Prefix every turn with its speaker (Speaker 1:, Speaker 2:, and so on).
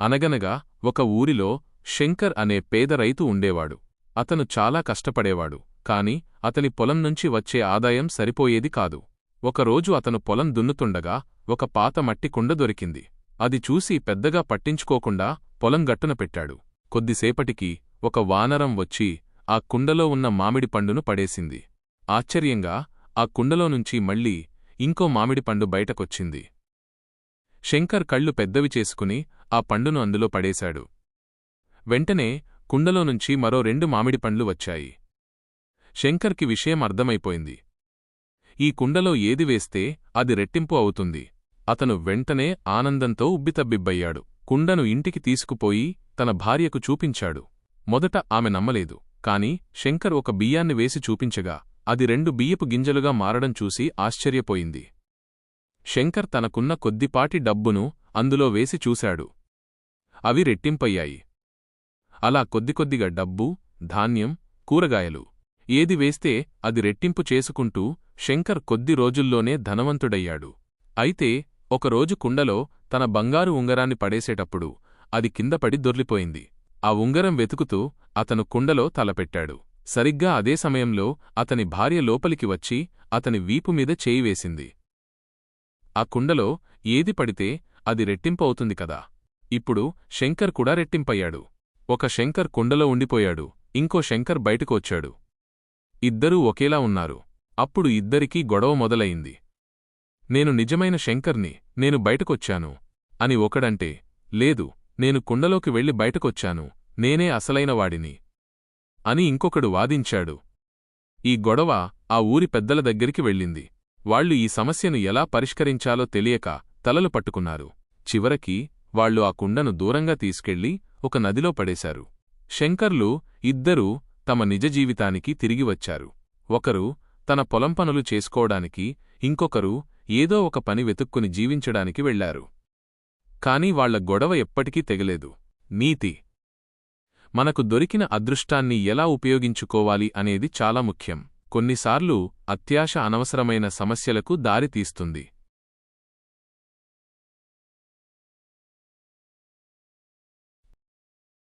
Speaker 1: అనగనగా ఒక ఊరిలో శంకర్ అనే పేద రైతు ఉండేవాడు. అతను చాలా కష్టపడేవాడు కాని అతని పొలం నుంచి వచ్చే ఆదాయం సరిపోయేది కాదు. ఒకరోజు అతను పొలం దున్నుతుండగా ఒక పాత మట్టి కుండ దొరికింది. అది చూసి పెద్దగా పట్టించుకోకుండా పొలం గట్టున పెట్టాడు. కొద్దిసేపటికి ఒక వానరం వచ్చి ఆ కుండలో ఉన్న మామిడి పండును పడేసింది. ఆశ్చర్యంగా ఆ కుండలో నుంచి మళ్ళీ ఇంకో మామిడి పండు బయటకొచ్చింది. శంకర్ కళ్ళు పెద్దవి చేసుకుని ఆ పండును అందులో పడేశాడు. వెంటనే కుండలో నుంచి మరో రెండు మామిడి పండ్లు వచ్చాయి. శంకర్కి విషయం అర్థమైపోయింది. ఈ కుండలో ఏది వేస్తే అది రెట్టింపు అవుతుంది. అతను వెంటనే ఆనందంతో ఉబ్బితబ్బిబ్బయ్యాడు. కుండను ఇంటికి తీసుకుపోయి తన భార్యకు చూపించాడు. మొదట ఆమె నమ్మలేదు. కాని శంకర్ ఒక బియ్యాన్ని వేసి చూపించగా అది రెండు బియ్యపు గింజలుగా మారడం చూసి ఆశ్చర్యపోయింది. శంకర్ తనకున్న కొద్దిపాటి డబ్బును అందులో వేసి చూశాడు. అవి రెట్టింపయ్యాయి. అలా కొద్దికొద్దిగా డబ్బు ధాన్యం కూరగాయలు ఏది వేస్తే అది రెట్టింపు చేసుకుంటూ శంకర్ కొద్ది రోజుల్లోనే ధనవంతుడయ్యాడు. అయితే ఒకరోజు కుండలో తన బంగారు ఉంగరాన్ని పడేసేటప్పుడు అది కిందపడి దొర్లిపోయింది. ఆ ఉంగరం వెతుకుతూ అతను కుండలో తలపెట్టాడు. సరిగ్గా అదే సమయంలో అతని భార్య లోపలికి వచ్చి అతని వీపుమీద చేయివేసింది ఆ కుండలో ఏది పడితే అది రెట్టింపవుతుంది కదా. ఇప్పుడు శంకర్ కూడా రెట్టింపయ్యాడు. ఒక శంకర్ కుండలో ఉండిపోయాడు. ఇంకో శంకర్ బయటకు వచ్చాడు. ఇద్దరూ ఒకేలా ఉన్నారు. అప్పుడు ఇద్దరికీ గొడవ మొదలయింది నేను నిజమైన శంకర్ని నేను బయటకొచ్చాను అని ఒకడంటే లేదు నేను కుండలోకి వెళ్ళి బయటకొచ్చాను నేనే అసలైన వాడిని అని ఇంకొకడు వాదించాడు. ఈ గొడవ ఆ ఊరి పెద్దల దగ్గరికి వెళ్ళింది. వాళ్ళు ఈ సమస్యను ఎలా పరిష్కరించాలో తెలియక తలలు పట్టుకున్నారు. చివరికి వాళ్ళు ఆ కుండను దూరంగా తీసుకెళ్ళి ఒక నదిలో పడేశారు. శంకర్లు ఇద్దరూ తమ నిజ జీవితానికి తిరిగి వచ్చారు. ఒకరు తన పొలం పనులు చేసుకోవడానికి ఇంకొకరు ఏదో ఒక పని వెతుక్కుని జీవించడానికి వెళ్ళారు కాని వాళ్ళ గొడవ ఎప్పటికీ తెగలేదు. నీతి. మనకు దొరికిన అదృష్టాన్ని ఎలా ఉపయోగించుకోవాలి అనేది చాలా ముఖ్యం. కొన్నిసార్లు అత్యాశ అనవసరమైన సమస్యలకు దారితీస్తుంది.